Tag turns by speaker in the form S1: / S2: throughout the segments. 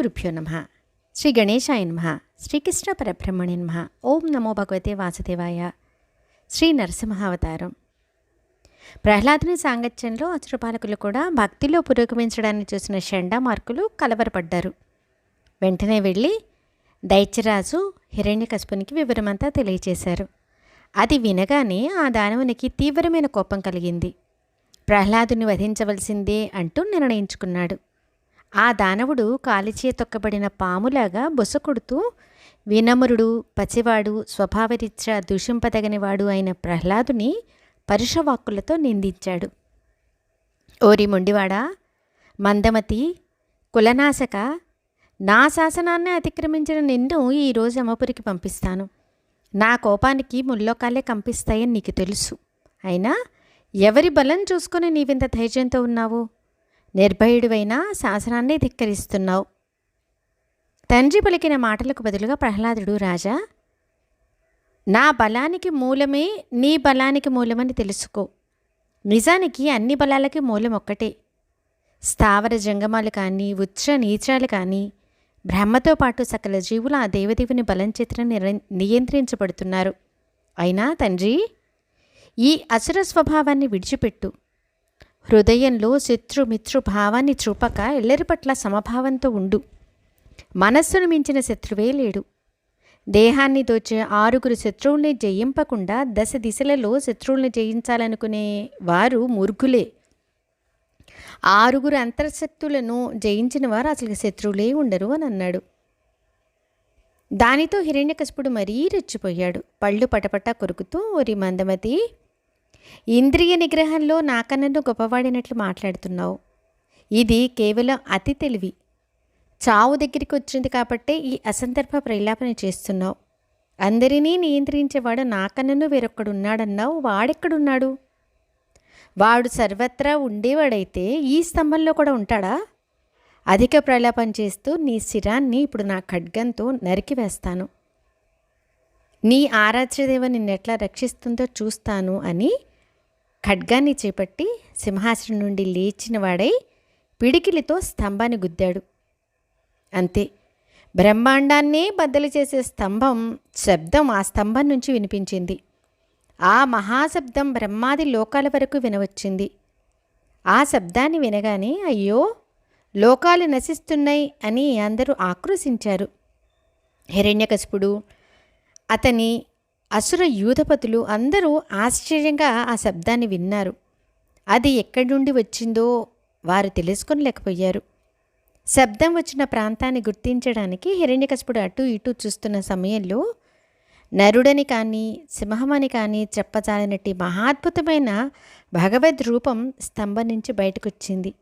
S1: గురుభ్యో నమ శ్రీ గణేశాయ నమ శ్రీకృష్ణ పరబ్రహ్మణి నమ ఓం నమో భగవతే వాసుదేవాయ శ్రీ నరసింహావతారం ప్రహ్లాదుని సాంగత్యంలో అసురపాలకులు కూడా భక్తిలో పురోగమించడాన్ని చూసిన షెండా మార్కులు కలవరపడ్డారు. వెంటనే వెళ్ళి దైత్యరాజు హిరణ్యకశపునికి వివరమంతా తెలియచేశారు. అది వినగానే ఆ దానవునికి తీవ్రమైన కోపం కలిగింది. ప్రహ్లాదుని వధించవలసిందే అంటూ నిర్ణయించుకున్నాడు. ఆ దానవుడు కాలిచే తొక్కబడిన పాములాగా బుసకొడుతూ వినమ్రుడు పసివాడు స్వభావరీత్యా దూషింపదగనివాడు అయిన ప్రహ్లాదుని పరుషవాక్కులతో నిందించాడు. ఓరి మొండివాడా మందమతి కులనాశక నా శాసనాన్ని అతిక్రమించిన నిన్ను ఈరోజు అమపురికి పంపిస్తాను. నా కోపానికి ముల్లోకాలే కంపిస్తాయని నీకు తెలుసు. అయినా ఎవరి బలం చూసుకొని నీవింత ధైర్యంతో ఉన్నావు? నిర్భయుడివైనా శాసనాన్ని ధిక్కరిస్తున్నావు. తండ్రి పలికిన మాటలకు బదులుగా ప్రహ్లాదుడు రాజా నా బలానికి మూలమే నీ బలానికి మూలమని తెలుసుకో. నిజానికి అన్ని బలాలకి మూలం ఒక్కటే. స్థావర జంగమాలు కానీ ఉచ్చ నీచాలు కానీ బ్రహ్మతో పాటు సకల జీవులు ఆ దేవదేవుని బలం చేత నియంత్రించబడుతున్నారు. అయినా తండ్రి ఈ అసుర స్వభావాన్ని విడిచిపెట్టు. హృదయంలో శత్రుమిత్రు భావాన్ని చూపక ఎల్లరి పట్ల సమభావంతో ఉండు. మనస్సును మించిన శత్రువే లేడు. దేహాన్ని దోచే ఆరుగురు శత్రువుల్ని జయింపకుండా దశ దిశలలో శత్రువుల్ని జయించాలనుకునే వారు మూర్ఖులే. ఆరుగురు అంతర్శక్తులను జయించిన వారు అసలు శత్రువులే ఉండరు అని అన్నాడు. దానితో హిరణ్యకశపుడు మరీ రెచ్చిపోయాడు. పళ్ళు పటపట కొరుకుతూ ఒరి మందమతి ఇంద్రియ నిగ్రహంలో నాకన్నను గొప్పవాడినట్లు మాట్లాడుతున్నావు. ఇది కేవలం అతి తెలివి. చావు దగ్గరికి వచ్చింది కాబట్టే ఈ అసందర్భ ప్రలాపన చేస్తున్నావు. అందరినీ నియంత్రించేవాడు నాకన్నను వేరొక్కడున్నాడన్నావు. వాడెక్కడున్నాడు? వాడు సర్వత్రా ఉండేవాడైతే ఈ స్తంభంలో కూడా ఉంటాడా? అధిక ప్రలాపం చేస్తూ నీ శిరాన్ని ఇప్పుడు నా ఖడ్గంతో నరికివేస్తాను నీ ఆరాధ్యదేవ నిన్నెట్లా రక్షిస్తుందో చూస్తాను అని ఖడ్గాన్ని చేపట్టి సింహాసనం నుండి లేచిన వాడై పిడికిలితో స్తంభాన్ని గుద్దాడు. అంతే. బ్రహ్మాండాన్నే బద్దలు చేసే స్తంభం శబ్దం ఆ స్తంభం నుంచి వినిపించింది. ఆ మహాశబ్దం బ్రహ్మాది లోకాల వరకు వినవచ్చింది. ఆ శబ్దాన్ని వినగానే అయ్యో! లోకాలు నశిస్తున్నాయి అని అందరూ ఆక్రోశించారు. హిరణ్యకశిపుడు అతని అసుర యూధపతులు అందరూ ఆశ్చర్యంగా ఆ శబ్దాన్ని విన్నారు. అది ఎక్కడి నుండి వచ్చిందో వారు తెలుసుకోలేకపోయారు శబ్దం వచ్చిన ప్రాంతాన్ని గుర్తించడానికి హిరణ్యకశపుడు అటు ఇటు చూస్తున్న సమయంలో నరుడని కానీ సింహమని కానీ చెప్పచాలనటి మహాద్భుతమైన భగవద్ రూపం స్తంభం నుంచి బయటకొచ్చింది.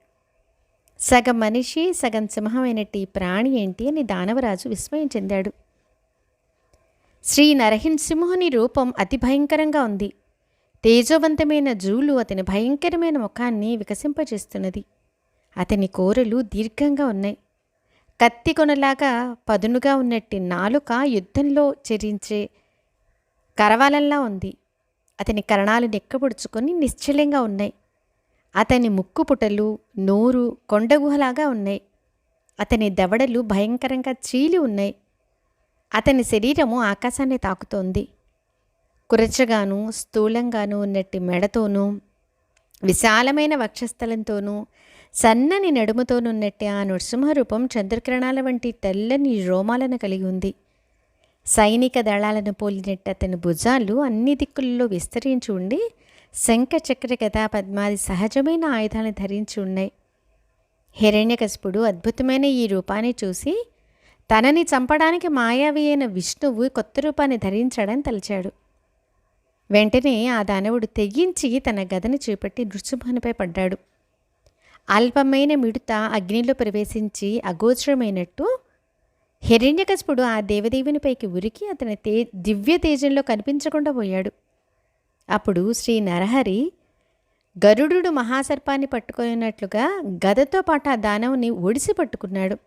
S1: సగం మనిషి సగం సింహమైనట్టి ప్రాణి ఏంటి అని దానవరాజు విస్మయం చెందాడు. శ్రీ నరహింసింహుని రూపం అతి భయంకరంగా ఉంది. తేజవంతమైన జూలు అతని భయంకరమైన ముఖాన్ని వికసింపజేస్తున్నది. అతని కోరలు దీర్ఘంగా ఉన్నాయి. కత్తి కొనలాగా పదునుగా ఉన్నట్టి నాలుక యుద్ధంలో చెరించే కరవాలల్లా ఉంది. అతని కరణాలు నెక్కబుడుచుకొని నిశ్చలంగా ఉన్నాయి. అతని ముక్కు పుటలు నోరు కొండగుహలాగా ఉన్నాయి. అతని దవడలు భయంకరంగా చీలి ఉన్నాయి. అతని శరీరము ఆకాశాన్ని తాకుతోంది. కురచగాను స్థూలంగాను ఉన్నట్టి మెడతోనూ విశాలమైన వక్షస్థలంతోనూ సన్నని నడుముతోనున్నట్టే ఆ నృసింహరూపం చంద్రకిరణాల వంటి తెల్లని రోమాలను కలిగి ఉంది. సైనిక దళాలను పోలినట్టు అతని భుజాలు అన్ని దిక్కుల్లో విస్తరించి ఉండి శంఖ చక్ర కథా పద్మాది సహజమైన ఆయుధాలను ధరించి ఉన్నాయి. హిరణ్యకశపుడు అద్భుతమైన ఈ రూపాన్ని చూసి తనని చంపడానికి మాయావి అయిన విష్ణువు కొత్త రూపాన్ని ధరించాడని తలిచాడు. వెంటనే ఆ దానవుడు తెగించి తన గదని చేపట్టి నృసింహునిపై పడ్డాడు. అల్పమైన మిడత అగ్నిలో ప్రవేశించి అగోచరమైనట్టు హిరణ్యకశపుడు ఆ దేవదేవునిపైకి ఉరికి అతని తే దివ్య తేజంలో కనిపించకుండా పోయాడు. అప్పుడు శ్రీ నరహరి గరుడు మహాసర్పాన్ని పట్టుకున్నట్లుగా గదతో పాటు ఆ దానవుని ఒడిసి పట్టుకున్నాడు.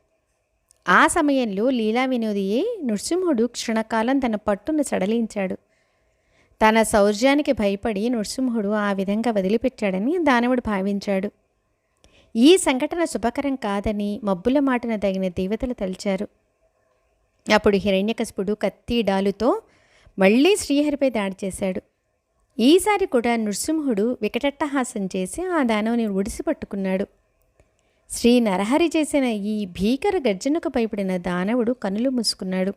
S1: ఆ సమయంలో లీలా వినోదియే నృసింహుడు క్షణకాలం తన పట్టును సడలించాడు. తన శౌర్యానికి భయపడి నృసింహుడు ఆ విధంగా వదిలిపెట్టాడని దానవుడు భావించాడు. ఈ సంఘటన శుభకరం కాదని మబ్బుల మాటన తగిన దేవతలు తలిచారు. అప్పుడు హిరణ్యకశపుడు కత్తి డాలుతో మళ్ళీ శ్రీహరిపై దాడి చేశాడు. ఈసారి కూడా నృసింహుడు వికటట్టహాసం చేసి ఆ దానవుని ఒడిసి పట్టుకున్నాడు. శ్రీ నరహరి చేసిన ఈ భీకర గర్జనకు భయపడిన దానవుడు కనులు మూసుకున్నాడు.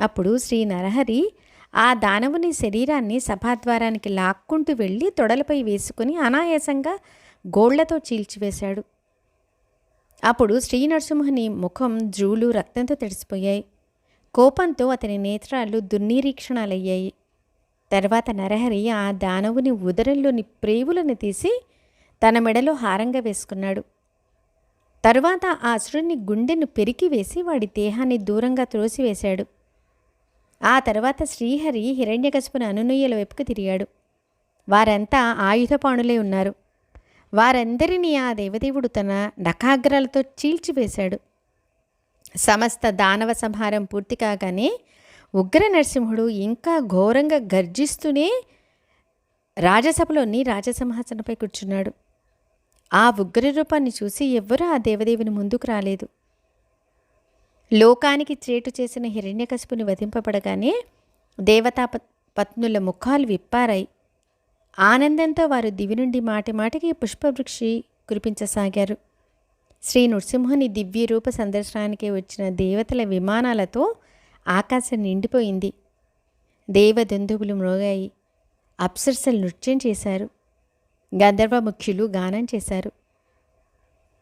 S1: అప్పుడు శ్రీ నరహరి ఆ దానవుని శరీరాన్ని సభాద్వారానికి లాక్కుంటూ వెళ్ళి తొడలపై వేసుకుని అనాయాసంగా గోళ్ళతో చీల్చివేశాడు. అప్పుడు శ్రీ నరసింహుని ముఖం జూలు రక్తంతో తడిసిపోయాయి. కోపంతో అతని నేత్రాలు దుర్నిరీక్షణాలయ్యాయి. తర్వాత నరహరి ఆ దానవుని ఉదరంలోని ప్రేవులను తీసి తన మెడలో హారంగా వేసుకున్నాడు. తరువాత ఆ అసురుని గుండెను పెరికివేసి వాడి దేహాన్ని దూరంగా త్రోసివేశాడు. ఆ తర్వాత శ్రీహరి హిరణ్యకశపుని అనునయ్యల వైపుకు తిరిగాడు. వారంతా ఆయుధపాణులే ఉన్నారు. వారందరినీ ఆ దేవదేవుడు తన నఖాగ్రాలతో చీల్చివేశాడు. సమస్త దానవ సంహారం పూర్తి కాగానే ఉగ్ర నరసింహుడు ఇంకా ఘోరంగా గర్జిస్తూనే రాజసభలోని రాజసింహాసనపై కూర్చున్నాడు. ఆ ఉగ్ర రూపాన్ని చూసి ఎవ్వరూ ఆ దేవదేవిని ముందుకు రాలేదు. లోకానికి చేటు చేసిన హిరణ్యకశిపుని వధింపబడగానే దేవతా పత్నుల ముఖాలు విప్పారాయి. ఆనందంతో వారు దివి నుండి మాటి మాటికి పుష్పవృక్షి కురిపించసాగారు. శ్రీ నృసింహుని దివ్య రూప సందర్శనానికి వచ్చిన దేవతల విమానాలతో ఆకాశం నిండిపోయింది. దేవదందువులు మ్రోగాయి అప్సరసలు నృత్యం చేశారు. గంధర్వ ముఖ్యులు గానం చేశారు.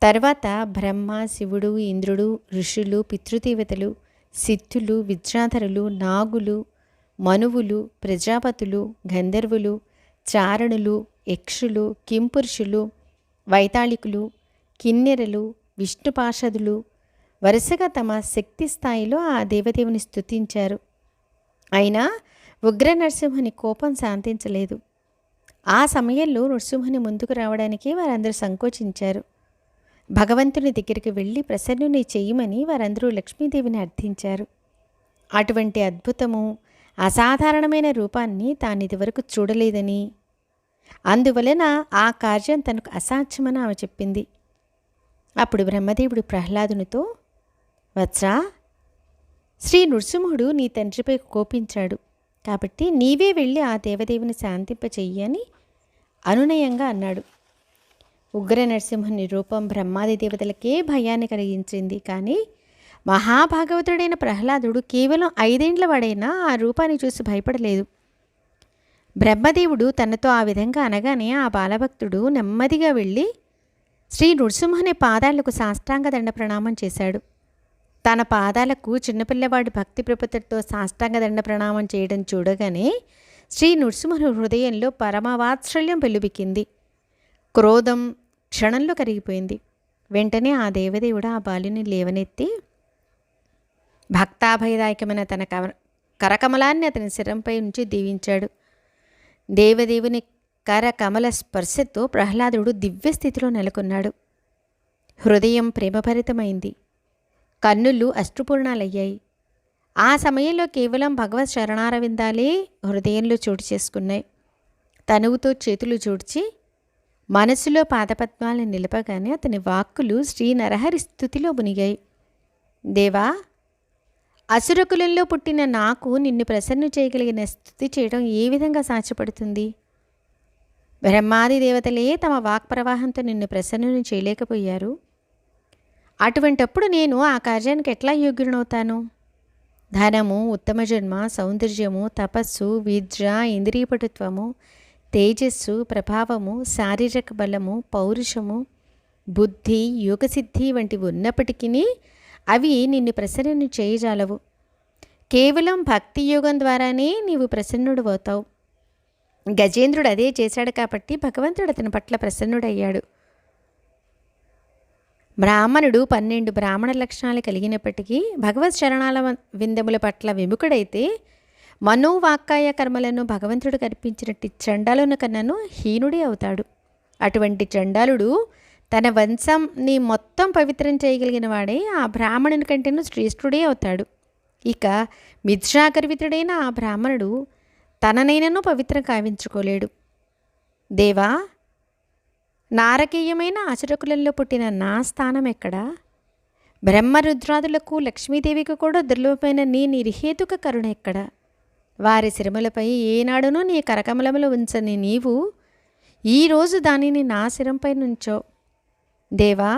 S1: తర్వాత బ్రహ్మ శివుడు ఇంద్రుడు ఋషులు పితృదేవతలు సిద్ధులు విద్యాధరులు నాగులు మనువులు ప్రజాపతులు గంధర్వులు చారణులు యక్షులు కింపురుషులు వైతాళికులు కిన్నెరలు విష్ణుపాషదులు వరుసగా తమ శక్తి స్థాయిలో ఆ దేవదేవుని స్తుతించారు. అయినా ఉగ్ర నరసింహుని కోపం శాంతించలేదు. ఆ సమయంలో నృసింహుని ముందుకు రావడానికి వారందరూ సంకోచించారు. భగవంతుని దగ్గరికి వెళ్ళి ప్రసన్నుని చేయమని వారందరూ లక్ష్మీదేవిని అర్థించారు. అటువంటి అద్భుతము అసాధారణమైన రూపాన్ని తాను ఇదివరకు చూడలేదని. అందువలన ఆ కార్యం తనకు అసాధ్యమని ఆమె చెప్పింది. అప్పుడు బ్రహ్మదేవుడు ప్రహ్లాదునితో వత్సా శ్రీ నృసింహుడు నీ తండ్రిపై కోపించాడు. కాబట్టి నీవే వెళ్ళి ఆ దేవదేవుని శాంతింపచెయ్యని అనునయంగా అన్నాడు. ఉగ్ర నరసింహుని రూపం బ్రహ్మాది దేవతలకే భయాన్ని కలిగించింది. కానీ మహాభాగవతుడైన ప్రహ్లాదుడు కేవలం ఐదేండ్ల వాడైనా ఆ రూపాన్ని చూసి భయపడలేదు. బ్రహ్మదేవుడు తనతో ఆ విధంగా అనగానే ఆ బాలభక్తుడు నెమ్మదిగా వెళ్ళి శ్రీ నృసింహుని పాదాలకు సాష్టాంగ దండ ప్రణామం చేశాడు. తన పాదాలకు చిన్నపిల్లవాడి భక్తి ప్రపత్తితో సాష్టాంగ దండ ప్రణామం చేయడం చూడగానే శ్రీ నృసింహుని హృదయంలో పరమవాత్సల్యం పెలుబికింది క్రోధం క్షణంలో కరిగిపోయింది. వెంటనే ఆ దేవదేవుడు ఆ బాలుని లేవనెత్తి భక్తాభయదాయకమైన తన కరకమలాన్ని అతని శిరంపై ఉంచి దీవించాడు. దేవదేవుని కరకమల స్పర్శతో ప్రహ్లాదుడు దివ్యస్థితిలో నెలకొన్నాడు. హృదయం ప్రేమభరితమైంది. కన్నులు అశ్రుపూర్ణాలయ్యాయి. ఆ సమయంలో కేవలం భగవత్ శరణారవిందాలే హృదయంలో చోటు చేసుకున్నాయి. తనువుతో చేతులు చూడ్చి మనసులో పాదపద్మాలను నిలపగానే అతని వాక్కులు శ్రీ నరహరి స్థుతిలో మునిగాయి. దేవా అసురకులంలో పుట్టిన నాకు నిన్ను ప్రసన్న చేయగలిగిన స్థుతి చేయడం ఏ విధంగా సాధ్యపడుతుంది? బ్రహ్మాది దేవతలే తమ వాక్ ప్రవాహంతో నిన్ను ప్రసన్నుని చేయలేకపోయారు. అటువంటప్పుడు నేను ఆ కార్యానికి ఎట్లా యోగ్యునవుతాను ధనము ఉత్తమ జన్మ సౌందర్యము తపస్సు విద్య ఇంద్రియపటుత్వము తేజస్సు ప్రభావము శారీరక బలము పౌరుషము బుద్ధి యోగసిద్ధి వంటివి ఉన్నప్పటికీ అవి నిన్ను ప్రసన్నుని చేయజాలవు. కేవలం భక్తి యోగం ద్వారానే నీవు ప్రసన్నుడు అవుతావు గజేంద్రుడు అదే చేశాడు కాబట్టి భగవంతుడు అతని పట్ల ప్రసన్నుడయ్యాడు. బ్రాహ్మణుడు పన్నెండు బ్రాహ్మణ లక్షణాలు కలిగినప్పటికీ భగవత్ శరణాల విందముల పట్ల విముఖుడైతే మనోవాక్కాయ కర్మలను భగవంతుడు కల్పించినట్టు చండాలున కన్నాను హీనుడే అవుతాడు. అటువంటి చండాలుడు తన వంశంని మొత్తం పవిత్రం చేయగలిగిన వాడే ఆ బ్రాహ్మణుని కంటేను శ్రేష్ఠుడే అవుతాడు. ఇక మిథ్యాగర్వితుడైన ఆ బ్రాహ్మణుడు తననైనను పవిత్రం కావించుకోలేడు. దేవా నారకీయమైన ఆచరకులలో పుట్టిన నా స్థానం ఎక్కడా? బ్రహ్మరుద్రాదులకు లక్ష్మీదేవికి కూడా దుర్లభమైన నీ నిర్హేతుక కరుణ ఎక్కడ? వారి శిరములపై ఏనాడునూ నీ కరకమలములు ఉంచని నీవు ఈరోజు దానిని నా శిరంపై నుంచో. దేవా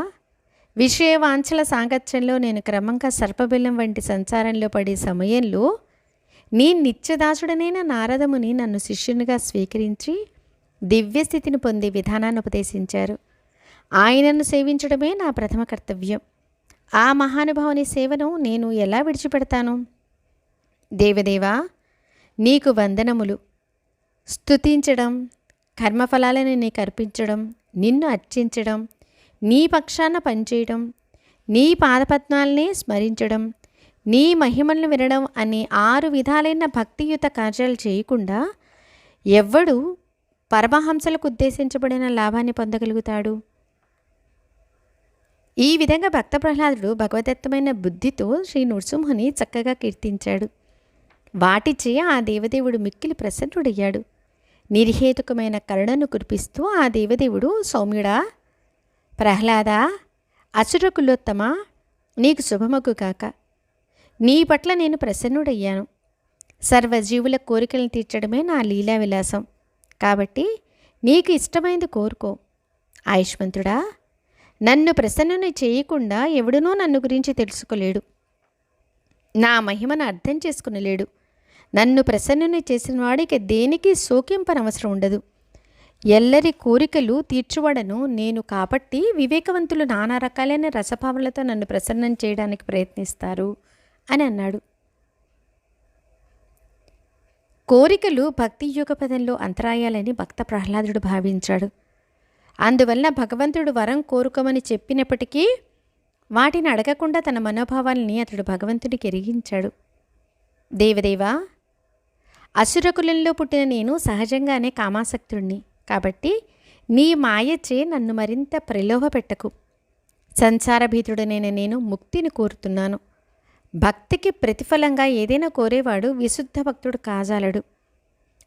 S1: విషయవాంఛల సాంగత్యంలో నేను క్రమంగా సర్పబిల్లం వంటి సంచారంలో పడే సమయంలో నీ నిత్యదాసుడనైన నారదముని నన్ను శిష్యునిగా స్వీకరించి దివ్యస్థితిని పొందే విధానాన్ని ఉపదేశించారు. ఆయనను సేవించడమే నా ప్రథమ కర్తవ్యం. ఆ మహానుభావుని సేవను నేను ఎలా విడిచిపెడతాను? దేవదేవా నీకు వందనములు. స్తుతించడం కర్మఫలాలను నీకు అర్పించడం నిన్ను అర్చించడం నీ పక్షాన పనిచేయడం నీ పాదపద్మాలనే స్మరించడం నీ మహిమలను వినడం అనే ఆరు విధాలైన భక్తియుత కార్యాలు చేయకుండా ఎవ్వడు పరమహంసలకు ఉద్దేశించబడిన లాభాన్ని పొందగలుగుతాడు. ఈ విధంగా భక్త ప్రహ్లాదుడు భగవదత్తమైన బుద్ధితో శ్రీ నృసింహుని చక్కగా కీర్తించాడు. వాటిచే ఆ దేవదేవుడు మిక్కిలి ప్రసన్నుడయ్యాడు. నిర్హేతుకమైన కరుణను కురిపిస్తూ ఆ దేవదేవుడు సౌమ్యుడా ప్రహ్లాద అసురకులోత్తమ నీకు శుభమగు కాక. నీ పట్ల నేను ప్రసన్నుడయ్యాను. సర్వజీవుల కోరికలను తీర్చడమే నా లీలా విలాసం. కాబట్టి నీకు ఇష్టమైనది కోరుకో. ఆయుష్మంతుడా నన్ను ప్రసన్నని చేయకుండా ఎవడునో నన్ను గురించి తెలుసుకోలేడు. నా మహిమను అర్థం చేసుకునలేడు నన్ను ప్రసన్నని చేసిన వాడికి దేనికి సోకింపనవసరం ఉండదు. ఎల్లరి కోరికలు తీర్చువాడను నేను కాబట్టి వివేకవంతులు నానా రకాలైన రసభావనలతో నన్ను ప్రసన్నం చేయడానికి ప్రయత్నిస్తారు అని అన్నాడు. కోరికలు భక్తి యుగపదంలో అంతరాయాలని భక్త ప్రహ్లాదుడు భావించాడు. అందువలన భగవంతుడు వరం కోరుకోమని చెప్పినప్పటికీ వాటిని అడగకుండా తన మనోభావాల్ని అతడు భగవంతుడికి ఎరిగించాడు. దేవదేవా అసురకులంలో పుట్టిన నేను సహజంగానే కామాసక్తుడిని కాబట్టి నీ మాయచే నన్ను మరింత ప్రలోభ పెట్టకు సంసారభీతుడనైన నేను ముక్తిని కోరుతున్నాను. భక్తికి ప్రతిఫలంగా ఏదైనా కోరేవాడు విశుద్ధ భక్తుడు కాజాలడు.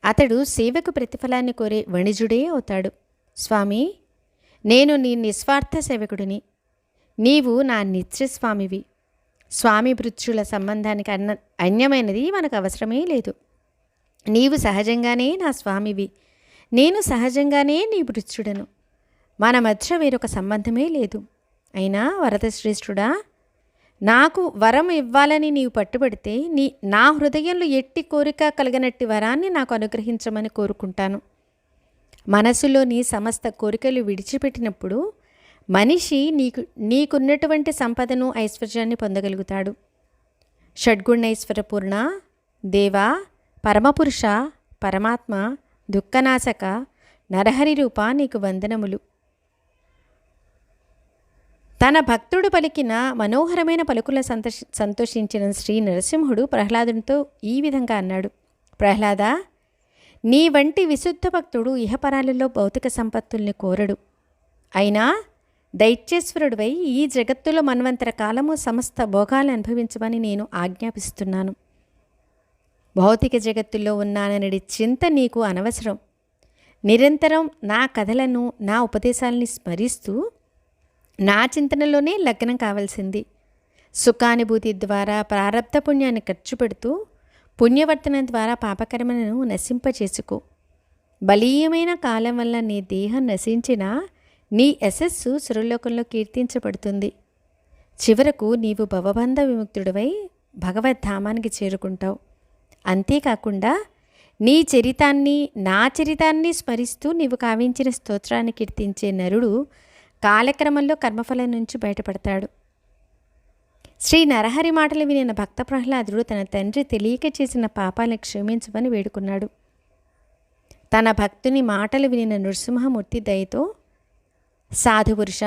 S1: అతడు సేవకు ప్రతిఫలాన్ని కోరే వణిజుడే అవుతాడు. స్వామి నేను నీ నిస్వార్థ సేవకుడిని. నీవు నా నిత్యస్వామివి స్వామి భృత్యుల సంబంధానికి అన్న అన్యమైనది మనకు అవసరమే లేదు. నీవు సహజంగానే నా స్వామివి. నేను సహజంగానే నీ భృత్యుడను. మన మధ్య వేరొక సంబంధమే లేదు. అయినా వరదశ్రేష్ఠుడా నాకు వరం ఇవ్వాలని నీవు పట్టుబడితే నీ నా హృదయంలో ఎట్టి కోరిక కలిగినట్టి వరాన్ని నాకు అనుగ్రహించమని కోరుకుంటాను. మనసులోని సమస్త కోరికలు విడిచిపెట్టినప్పుడు మనిషి నీకు నీకున్నటువంటి సంపదను ఐశ్వర్యాన్ని పొందగలుగుతాడు. షడ్గుణైశ్వరపూర్ణ దేవ పరమపురుష పరమాత్మ దుఃఖనాశక నరహరి రూప నీకు వందనములు. తన భక్తుడు పలికిన మనోహరమైన పలుకుల సంతోష సంతోషించిన శ్రీ నరసింహుడు ప్రహ్లాదునితో ఈ విధంగా అన్నాడు. ప్రహ్లాద నీ వంటి విశుద్ధ భక్తుడు ఇహపరాలలో భౌతిక సంపత్తుల్ని కోరడు. అయినా దైత్యేశ్వరుడివై ఈ జగత్తులో మన్వంతర కాలము సమస్త భోగాలు అనుభవించమని నేను ఆజ్ఞాపిస్తున్నాను. భౌతిక జగత్తులో ఉన్నాననడి చింత నీకు అనవసరం. నిరంతరం నా కథలను నా ఉపదేశాలని స్మరిస్తూ నా చింతనలోనే లగ్నం కావాల్సింది. సుఖానుభూతి ద్వారా ప్రారంధ పుణ్యాన్ని ఖర్చు పెడుతూ పుణ్యవర్తన ద్వారా పాపకర్మలను నశింపచేసుకో. బలీయమైన కాలం వల్ల నీ దేహం నశించినా నీ యశస్సు సురలోకంలో కీర్తించబడుతుంది. చివరకు నీవు భవబంధ విముక్తుడివై భగవద్ధామానికి చేరుకుంటావు. అంతేకాకుండా నీ చరితాన్ని నా చరితాన్ని స్మరిస్తూ నీవు కావించిన స్తోత్రాన్ని కీర్తించే నరుడు కాలక్రమంలో కర్మఫలం నుంచి బయటపడతాడు. శ్రీ నరహరి మాటలు వినిన భక్త ప్రహ్లాదుడు తన తండ్రి తెలియక చేసిన పాపాలను క్షమించమని వేడుకున్నాడు. తన భక్తుని మాటలు వినిన నృసింహమూర్తి దయతో సాధుపురుష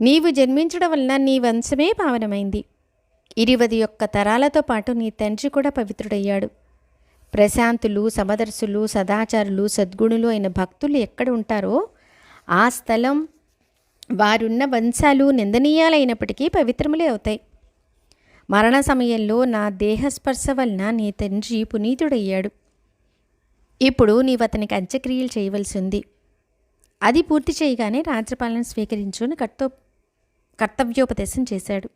S1: నీవు జన్మించడం వలన నీ వంశమే పావనమైంది. ఇరువది యొక్క తరాలతో పాటు నీ తండ్రి కూడా పవిత్రుడయ్యాడు. ప్రశాంతులు సమదర్శులు సదాచారులు సద్గుణులు అయిన భక్తులు ఎక్కడ ఉంటారో ఆ స్థలం వారున్న వంశాలు నిందనీయాలైనప్పటికీ పవిత్రములే అవుతాయి. మరణ సమయంలో నా దేహస్పర్శ వలన నీ తండ్రి పునీతుడయ్యాడు. ఇప్పుడు నీవు అతనికి అంత్యక్రియలు చేయవలసి ఉంది అది పూర్తి చేయగానే రాజ్యపాలన స్వీకరించుని కర్తో కర్తవ్యోపదేశం చేశాడు.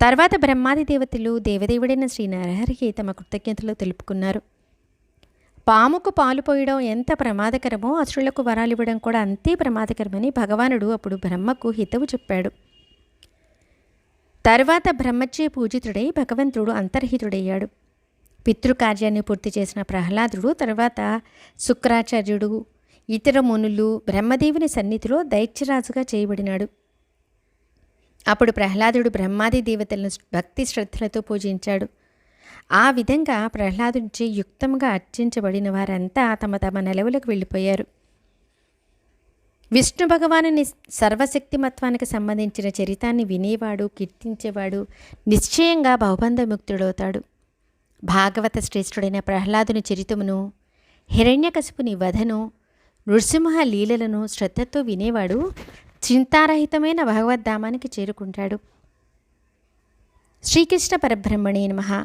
S1: తర్వాత బ్రహ్మాది దేవతలు దేవదేవుడైన శ్రీ నరహరికి తమ కృతజ్ఞతలు తెలుపుకున్నారు. పాముకు పాలు పోయడం ఎంత ప్రమాదకరమో అసురులకు వరాలు ఇవ్వడం కూడా అంతే ప్రమాదకరమని భగవానుడు అప్పుడు బ్రహ్మకు హితవు చెప్పాడు. తర్వాత బ్రహ్మచే పూజితుడై భగవంతుడు అంతర్హితుడయ్యాడు. పితృకార్యాన్ని పూర్తి చేసిన ప్రహ్లాదుడు తర్వాత శుక్రాచార్యుడు ఇతర మునులు బ్రహ్మదేవుని సన్నిధిలో దైత్యరాజుగా చేయబడినాడు. అప్పుడు ప్రహ్లాదుడు బ్రహ్మాది దేవతలను భక్తి శ్రద్ధలతో పూజించాడు. ఆ విధంగా ప్రహ్లాదునిచే యుక్తంగా అర్చించబడిన వారంతా తమ తమ నెలవులకు వెళ్ళిపోయారు. విష్ణు భగవానుని సర్వశక్తిమత్వానికి సంబంధించిన చరితాన్ని వినేవాడు కీర్తించేవాడు నిశ్చయంగా బహుబంధముక్తుడవుతాడు భాగవత శ్రేష్ఠుడైన ప్రహ్లాదుని చరితమును హిరణ్యకశిపుని వధను నృసింహ లీలలను శ్రద్ధతో వినేవాడు చింతారహితమైన భగవద్ధామానికి చేరుకుంటాడు. శ్రీకృష్ణ పరబ్రహ్మణే నమ.